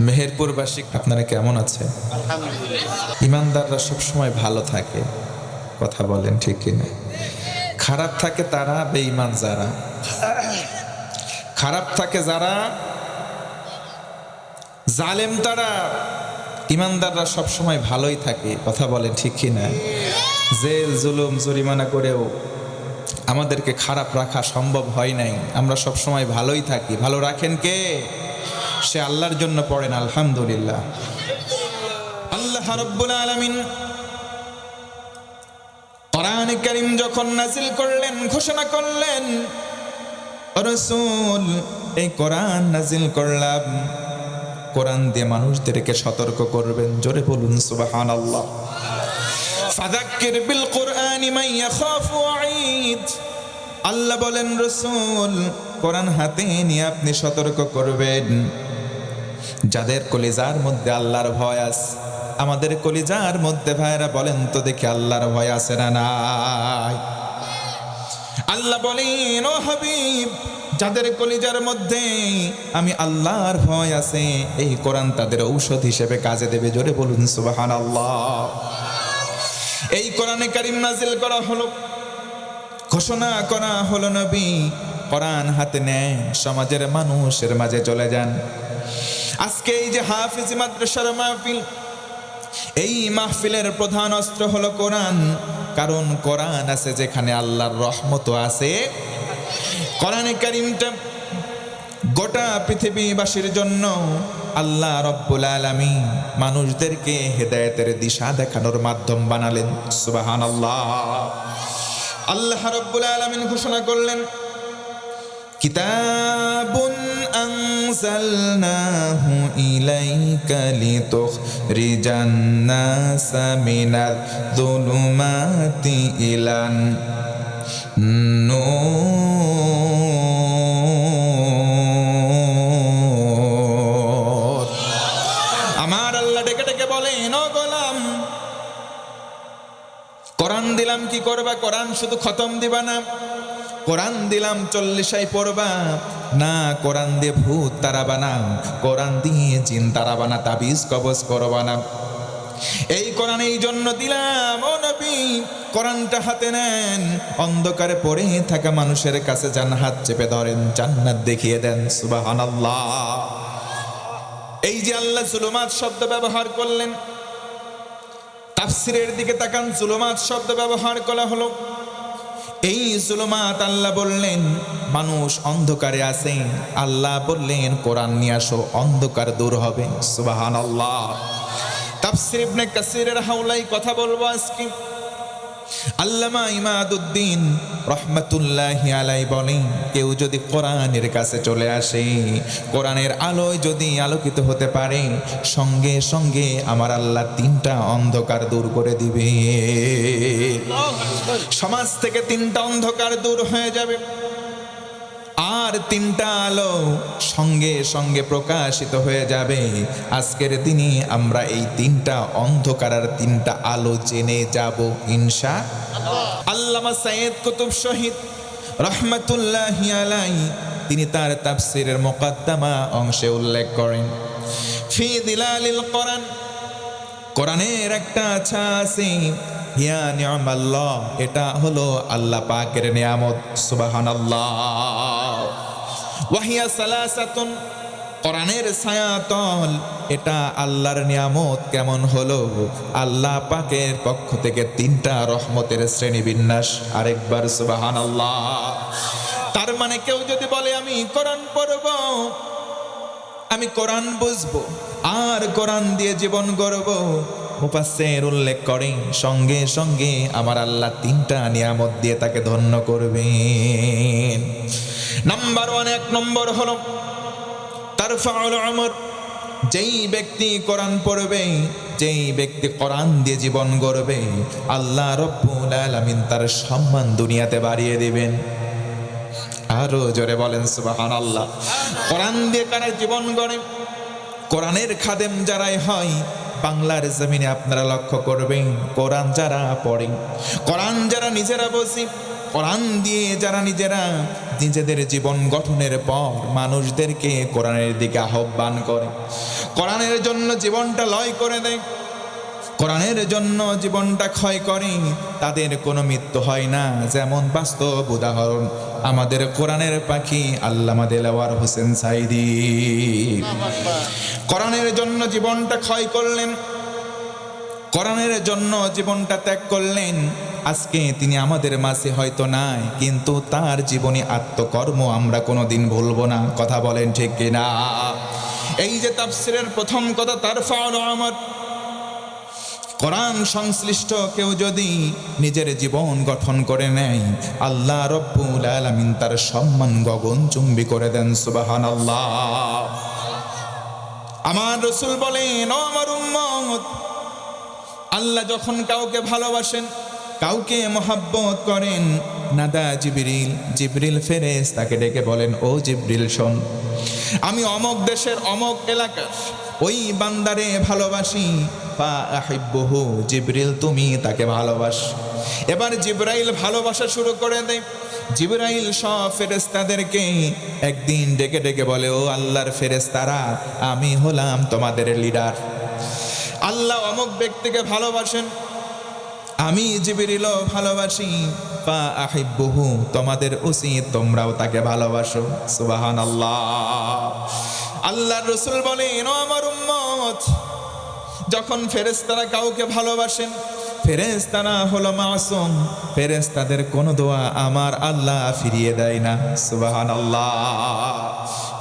মেহেরপুরবাসী আপনারা কেমন আছে? ইমানদাররা সবসময় ভালো থাকে কথা বলেন ঠিক কিনা। খারাপ থাকে তারা বেঈমান যারা। খারাপ থাকে যারা জালেম তারা। ইমানদাররা সবসময় ভালোই থাকে কথা বলেন ঠিক কিনা। জেল জুলুম জরিমানা করেও আমাদেরকে খারাপ রাখা সম্ভব হয় নাই। আমরা সবসময় ভালোই থাকি। ভালো রাখেন কে? সে আল্লাহর জন্য পড়েন আলহামদুলিল্লাহ। আল্লাহ রব্বুল আলামিন কোরআন কারীম যখন নাজিল করলেন, ঘোষণা করলেন, রসুল, এই কোরআন নাজিল করলাম। কোরআন দিয়ে মানুষদেরকে সতর্ক করবেন, জোরে বলুন, সুবহানাল্লাহ। ফাযাক্কির বিল কোরআনি মান ইয়াখাফু ওয়াঈদ। আল্লাহ বলেন, রসুল, কোরআন হাতে নিয়ে আপনি সতর্ক করবেন। যাদের কলিজার মধ্যে আল্লাহর ভয় আছে আমাদের কলিজার মধ্যে ভাইরা বলেন তো দেখি আল্লাহর ভয় আছে না নাই? আল্লাহ বলেন, ও হাবিব, যাদের কলিজার মধ্যে আমি আল্লাহর ভয় আছে, এই কোরআন তাদের ঔষধ হিসেবে কাজে দেবে। জোরে বলুন সুবাহান আল্লাহ এই কোরআনে কারিম নাজিল করা হলো, ঘোষণা করা হলো, নবী, কোরআন হাতে নেয় সমাজের মানুষের মাঝে চলে যান। আজকে এই যে হাফিজ মাদ্রাসার মাহফিল, এই মাহফিলের প্রধান অস্ত্র হলো কোরআন। কারণ কোরআন আছে যেখানে আল্লাহর রহমত আছে। কোরআনে কারিমটা গোটা পৃথিবীবাসীর জন্য আল্লাহ রব্বুল আলমী মানুষদেরকে হেদায়েতের দিশা দেখানোর মাধ্যম বানালেন। সুবাহান আল্লাহ আল্লাহ রব্বুল আলমিন ঘোষণা করলেন, কিতাবুন আনজালনাহু ইলাইকা লিতুখরিজান নাসা মিনাল যুলুমাতি ইলান নূর আমার আল্লাহ ডেকে ডেকে বলেন, ও গোলাম, কোরআন দিলাম কি করবা? কোরআন শুধু খতম দিবা না। কোরআন দিলাম চল্লিশাই পড়বা। না, কোরআন দিয়ে ভূত তারাবা না কোরআন দিয়ে জিন তারাবা না তাবিজ কবজ করবা না। এই কোরআন এই জন্য দিলাম, ও নবী, কোরআনটা হাতে নেন, অন্ধকারে পড়ে থাকা মানুষের কাছে যান, হাত চেপে ধরেন, জান্নাত দেখিয়ে দেন, সুবহানাল্লাহ। এই যে আল্লাহ জুলুমাত শব্দ ব্যবহার করলেন, তাফসিরের দিকে তাকান, জুলুমাত শব্দ ব্যবহার করা হলো। এই জুলুমাত আল্লাহ বললেন, মানুষ অন্ধকারে আছে। আল্লাহ বললেন, কোরআন নিয়ে আসো, অন্ধকার দূর হবে। সুবাহান আল্লাহ তাফসির ইবনে কাসিরের হাওলাই কথা বলব আজকে। আল্লামা ইমাদুদ্দিন রহমতুল্লাহ আলাই বলেন, কেউ যদি কোরআনের কাছে চলে আসে, কোরআনের আলোয় যদি আলোকিত হতে পারে, সঙ্গে সঙ্গে আমার আল্লাহ তিনটা অন্ধকার দূর করে দিবে। সমাজ থেকে তিনটা অন্ধকার দূর হয়ে যাবে। আর তিনটা আলো সঙ্গে সঙ্গে প্রকাশিত হয়ে যাবে। আজকের দিনে আমরা এই তিনটা অন্ধকার আর তিনটা আলো জেনে যাব, ইনশা আল্লামা সাইয়েদ কুতুব শহীদ রহমতুল্লাহ আলাই তিনি তার তাফসিরের মোকাদ্দমা অংশে উল্লেখ করেন। ফি দিলালিল কোরআন, কোরআনের একটা আছে হিয়া নিয়ামাল্লাহ, এটা হলো আল্লাহ পাকের নিয়ামত, সুবহানাল্লাহ। ওয়াহিয়া সালাসাতুন, কোরআনের ছায়াতল, এটা আল্লাহর নিয়ামত কেমন হলো? আল্লাহ পাকের পক্ষ থেকে তিনটা রহমতের শ্রেণি বিন্যাস, আরেকবার সুবহানাল্লাহ। তার মানে কেউ যদি বলে, আমি কোরআন পড়ব, আমি কোরআন বুঝব, আর কোরআন দিয়ে জীবন গড়ব মুফাসসির উল্লেখ করে সঙ্গে সঙ্গে আমার আল্লাহ তিনটা নিয়ামত দিয়ে তাকে ধন্য করবেন। নাম্বার ওয়ান, এক নম্বর হলো তারফাউল আমর যেই ব্যক্তি কোরআন পড়বে, যেই ব্যক্তি কোরআন দিয়ে জীবন গড়বে, আল্লাহ রব্বুল আলামিন তার সম্মান দুনিয়াতে বাড়িয়ে দিবেন। আরও জোরে বলেন সুবাহান আল্লাহ কোরআন দিয়ে কারা জীবন গড়ে, কোরআনের খাদেম যারাই হয় বাংলার জমিনে আপনারা লক্ষ্য করবেন, কোরআন যারা পড়ে, কোরআন যারা নিজেরা বসি কোরআন দিয়ে যারা নিজেরা নিজেদের জীবন গঠনের পর মানুষদেরকে কোরআনের দিকে আহ্বান করে। কোরআনের জন্য জীবনটা লয় করে দেয়, কোরআনের জন্য জীবনটা ক্ষয় করে, তাদের কোনো মৃত্যু হয় না, যেমন বাস্তব উদাহরণ। আমাদের কোরআনের পাখি আল্লামা দেলাওয়ার হোসেন সাইদি কোরআনের জন্য জীবনটা ক্ষয় করলেন, কোরআনের জন্য জীবনটা ত্যাগ করলেন। আজকে তিনি আমাদের মাঝে হয়তো নাই, কিন্তু তার জীবনী আত্মকর্ম আমরা কোনো দিন ভুলবো না। কথা বলেন ঠিক কিনা? এই যে তাফসিরের প্রথম কথা তার ফাউল আমার কোরআন সংশ্লিষ্ট কেউ যদি নিজের জীবন গঠন করে নেয়, আল্লাহ রব্বুল আলামিন তার সম্মান গগন চুম্বি করে দেন সুবাহান আল্লাহ আমার রসুল বলেন, ও আমার উম্মত, আল্লাহ যখন কাউকে ভালোবাসেন, কাউকে মহাব্বত করেন, নাদা জিবরিল জিবরিল ফেরেস তাকে ডেকে বলেন, ও জিবরিল, শোন, আমি অমক দেশের অমক এলাকার ওই বান্দারে ভালোবাসি। পা আহিব্বহু, জিবরিল, তুমি তাকে ভালোবাস। এবার জিব্রাইল ভালোবাসা শুরু করে দেয় জিব্রাইল সব ফেরেস্তাদেরকে একদিন ডেকে ডেকে বলে, ও আল্লাহর ফেরেস্তারা আমি হলাম তোমাদের লিডার আল্লাহ অমুক ব্যক্তিকে ভালোবাসেন। আমি জিবিরিল ভালোবাসি। পা আহিব্বহু, তোমাদের উচিত তোমরাও তাকে ভালোবাসো। সুবাহান আল্লাহ আল্লাহ রসুল বলে এন আমার উম্মত, যখন ফেরেস্তারা কাউকে ভালোবাসেন ফেরেস্তারা হলো মাসুম ফেরেস্তাদের কোনো দোয়া আমার আল্লাহ ফিরিয়ে দেয় না। সুবাহান আল্লাহ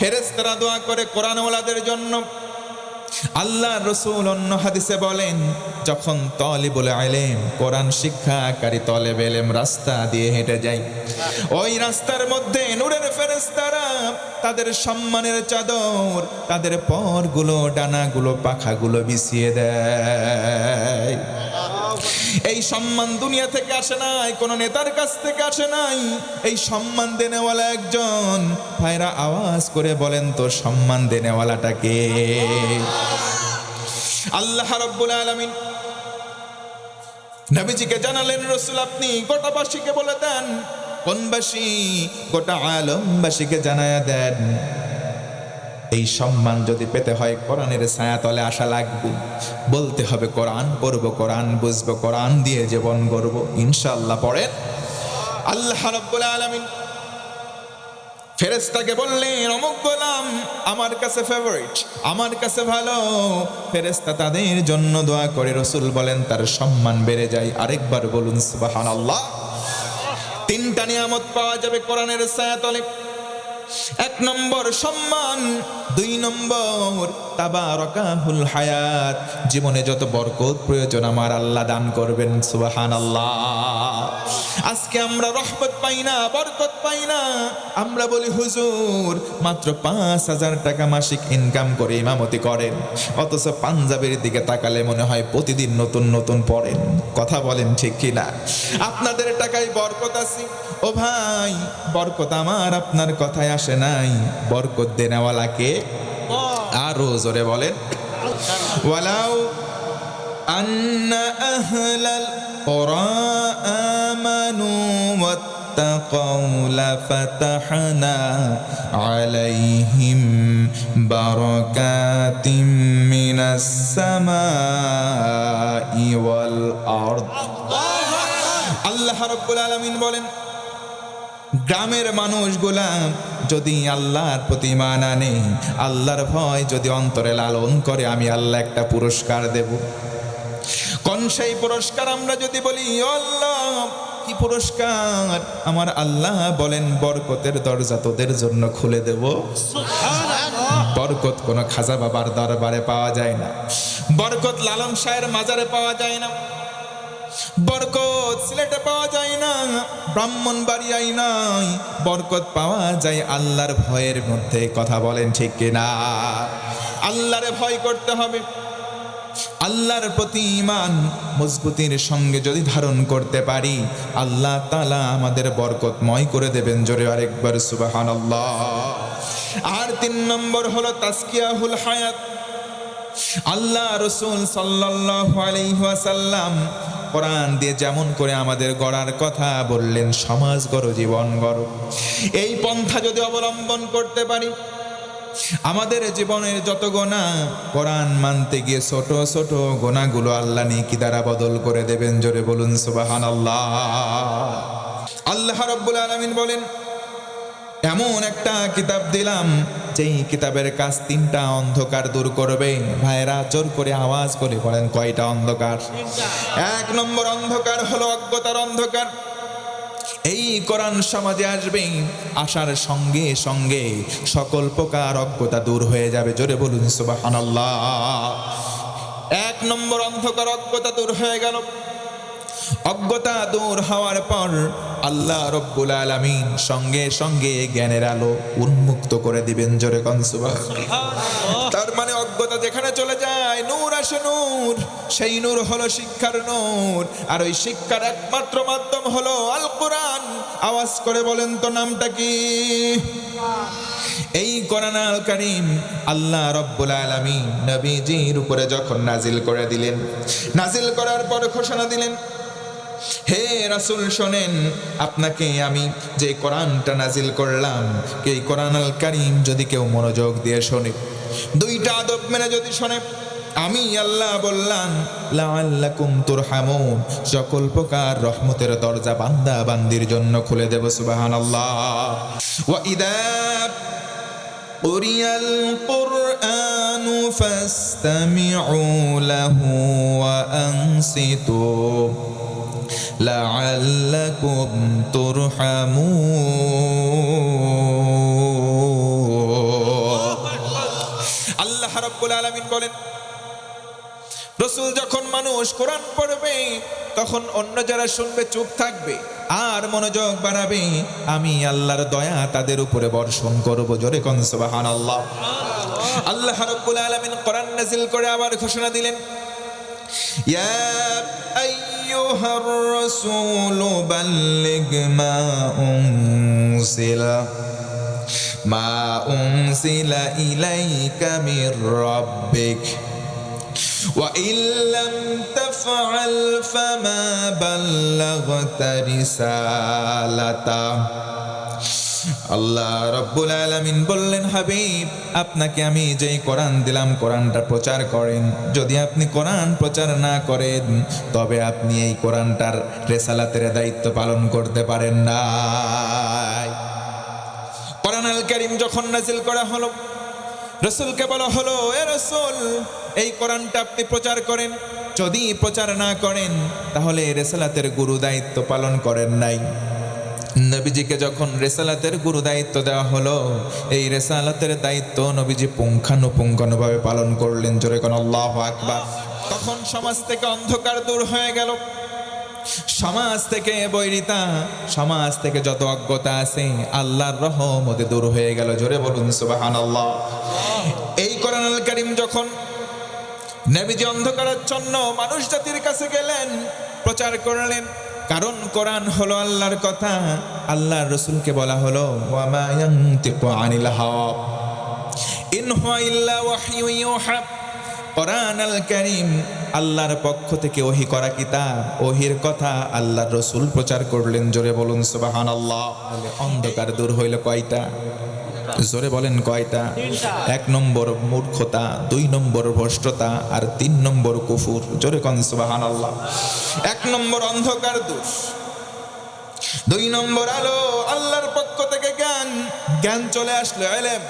ফেরেস্তারা দোয়া করে কোরআনওয়ালাদের জন্য আল্লাহ রসুল অন্য হাদিসে বলেন, যখন তলে বলে আলেম কোরআন শিক্ষাকারী তলে বেলেম রাস্তা দিয়ে হেঁটে যায়, ওই রাস্তার মধ্যে নূরের ফেরেস্তারা তাদের সম্মানের চাদর, তাদের পরগুলো, ডানাগুলো, পাখাগুলো বিছিয়ে দেয়। এই সম্মান দুনিয়া থেকে আসে নাই, কোন নেতার কাছ থেকে আসে নাই। এই সম্মান দেনেওয়ালা একজন, ভাইরা আওয়াজ করে বলেন তো সম্মান দেনেওয়ালাটাকে আল্লাহ রাব্বুল আলামিন নবীজিকে জানালেন, রসুল আপনি গোটাবাসীকে বলে দেন কোনবাসী গোটা আলমবাসীকে জানায়া দেন। এই সম্মান যদি পেতে হয় কোরআনের ছায়াতলে আসা লাগবে। বলতে হবে, কোরআন পড়ব, কোরআন বুঝব, কোরআন দিয়ে জীবন গড়বো। ইনশাল্লাহ পড়েন। আল্লাহ রাব্বুল আলামিন ফেরেস্তাকে বললেন, অমুক গোলাম আমার কাছে ফেভারিট আমার কাছে ভালো। ফেরেস্তা তাদের জন্য দোয়া করে রসুল বলেন, তার সম্মান বেড়ে যায়। আরেকবার বলুন সুবাহান আল্লাহ তিনটা নিয়ামত পাওয়া যাবে কোরআনের ছায়াতলে। এক নম্বর সম্মান। দুই নম্বর, তাবারকাহুল হায়াত। জীবনে যত বরকত প্রয়োজন আমার আল্লাহ দান করবেন সুবাহান আল্লাহ আজকে আমরা রহমত পাই না, বরকত পাই না। আমরা বলি, হুজুর, মাত্র পাঁচ হাজার টাকা মাসিক ইনকাম করে ইমামতি করেন। অথচ পাঞ্জাবের দিকে তাকালে মনে হয় প্রতিদিন নতুন নতুন পড়েন। কথা বলেন ঠিক কিনা? আপনাদের টাকায় বরকত আছে? ও ভাই, বরকত আমার, আপনার কথায় আসে নাই। বরকত দেনেওয়ালাকে আরো জোরে বলেন ওয়ালাউ أن أهل القرى آمنوا واتقوا لفتحنا عليهم بركات من السماء والأرض আল্লাহ রব্বুল আলমিন বলেন গ্রামের মানুষগুলা যদি আল্লাহর প্রতি মান আনে আল্লাহর ভয় যদি অন্তরে লালন করে আমি আল্লাহ একটা পুরস্কার দেব। কোন সেই পুরস্কার আমরা যদি বলি আল্লাহ কি পুরস্কার? আমার আল্লাহ বলেন বরকতের দরজা তোদের জন্য খুলে দেব। বরকত কোনো খাজা বাবার দরবারে পাওয়া যায় না। বরকত লালন শাহের মাজারে পাওয়া যায় না। বরকত সিলেটে পাওয়া যায় না, ব্রাহ্মণ বাড়িয়াই নাই। বরকত পাওয়া যায় আল্লাহর ভয়ের মধ্যে, কথা বলেন ঠিক কিনা? আল্লাহরে ভয় করতে হবে। আল্লাহর প্রতি ইমান মজবুতির সঙ্গে যদি ধারণ করতে পারি, আল্লাহ তালা আমাদের বরকতময় করে দেবেন। জোরে আরেকবার সুবাহান আর তিন নম্বর হলো তাস্কিয়াহুল হায়াত। আল্লাহ রসুল সাল্লাল্লাহু আলাইহি ওয়াসাল্লাম কোরআন দিয়ে যেমন করে আমাদের গড়ার কথা বললেন, সমাজ গড়ো, জীবন গড়ো। এই পন্থা যদি অবলম্বন করতে পারি, আমাদের জীবনের যত গোনা কোরআন মানতে গিয়ে ছোট ছোট গোনাগুলো আল্লাহ নেকি দ্বারা বদল করে দেবেন। জোরে বলুন সুবাহান আল্লাহ আল্লাহ রব্বুল আলমিন বলেন, এমন একটা কিতাব দিলাম যেই কিতাবের কাজ তিনটা অন্ধকার দূর করবে ভাইরা জোর করে আওয়াজ করে বলেন কয়টা অন্ধকার? এক নম্বর অন্ধকার হলো অজ্ঞতার অন্ধকার। এই কোরআন সমাজে আসবে আসার সঙ্গে সঙ্গে সকল প্রকার অজ্ঞতা দূর হয়ে যাবে। জোরে বলুন, সুবহানাল্লাহ। এক নম্বর অন্ধকার, অজ্ঞতা দূর হয়ে গেল। অজ্ঞতা দূর হওয়ার পর আল্লাহ রব্বুল আলামিন সঙ্গে সঙ্গে জ্ঞানের আলো উন্মুক্ত করে দিবেন জোরে কনসুবা তার মানে অজ্ঞতা যেখানে চলে যায়, নূর আসে নূর। সেই নূর হলো শিক্ষার নূর। আর ওই শিক্ষার একমাত্র মাধ্যম হলো আল কোরআন আওয়াজ করে বলেন তো নামটা কি? এই কোরআন আল করিম আল্লাহ রব্বুল আলামিন নবীজির উপরে যখন নাজিল করে দিলেন, নাজিল করার পর ঘোষণা দিলেন হে রাসূল শোনেন আপনাকে আমি যে কোরআনটা নাজিল করলাম এই কোরআন আল করিম যদি কেউ মনোযোগ দিয়ে শোনে দুইটা আদব মেনে যদি শোনে আমি আল্লাহ বললাম লাআল্লাকুম তুরহামুন সকল প্রকার রহমতের দরজা বান্দা বান্দির জন্য খুলে দেব সুবহানাল্লাহ ওয়া ইদা قرئ القرآن فاستمعوا له وأنصتوا لعلكم ترحمون আল্লাহ রাব্বুল আলামিন বলেন রসুল যখন মানুষ কোরআন পড়বে তখন অন্য যারা শুনবে চুপ থাকবে আর মনোযোগ বাড়াবে আমি আল্লাহর দয়া তাদের উপরে বর্ষণ করব জোরে কন সুবহানাল্লাহ আল্লাহ রাব্বুল আলামিন কোরআন নাজিল করে আবার ঘোষণা দিলেন ইয়া أيها الرسول بلغ ما أنزل ما أنزل إليك من ربك. وإن لم تفعل فما بلغت رسالته. আল্লাহ রব্বুল আলামিন বললেন, হাবিব, আপনাকে আমি যেই কোরআন দিলাম, কোরআনটা প্রচার করেন। যদি আপনি কোরআন প্রচার না করেন, তবে আপনি এই কোরআনটার রেসালাতের দায়িত্ব পালন করতে পারেন না কোরআন আল কারীম যখন নাজিল করা হলো, রসুলকে বলা হলো, এ রসুল, এই কোরআনটা আপনি প্রচার করেন। যদি প্রচার না করেন, তাহলে রেসালাতের গুরু দায়িত্ব পালন করেন নাই। নবীজিকে যখন রেসালাতের গুরু দায়িত্ব দেওয়া হলো, এই রেসালাতের দায়িত্ব নবীজি পুঙ্খানুপুঙ্খানুভাবে পালন করলেন। জোরে কোন আল্লাহ আকবার। তখন সমাজ থেকে অন্ধকার দূর হয়ে গেল। সমাজ থেকে বৈরিতা, সমাজ থেকে যত অজ্ঞতা আছে, আল্লাহর রহমতে দূর হয়ে গেল। জোরে বলুন সুবাহান আল্লাহ এই কোরআন কারীম যখন নবীজি অন্ধকারাচ্ছন্ন মানুষ জাতির কাছে গেলেন, প্রচার করলেন কারণ কোরআন হলো আল্লাহর কথা, আল্লাহর রসুলকে বলা হলো ইন কোরআন আল আল্লাহর পক্ষ থেকে ওহি করা কিতাব, ওহির কথা আল্লাহর রসুল প্রচার করলেন। জোরে বলুন সুবাহান আল্লাহ অন্ধকার দূর হইল কয়টা? জোরে বলেন কয়টা? এক নম্বর মূর্খতা, দুই নম্বর ভ্রষ্টতা, আর তিন নম্বর কুফুর। জোরে কন সুবাহান আল্লাহ এক নম্বর অন্ধকার দূর। দুই নম্বর আলো, আল্লাহর পক্ষ থেকে জ্ঞান। জ্ঞান চলে আসলো এলেম।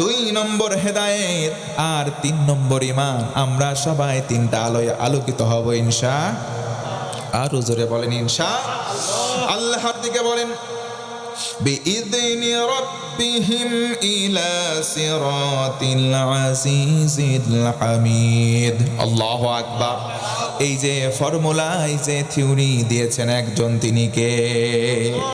দুই নম্বর হেদায়েত, আর তিন নম্বর ইমান আমরা সবাই তিনটা আলোয় আলোকিত হব, ইনশা আরও জোরে বলেন, ইনশা আল্লাহর দিকে বলেন بإذن ربهم إلى صراط العزيز الحميد الله أكبر এই যে ফর্মুলা এই যে থিওরি দিয়েছেন একজন তিনি কে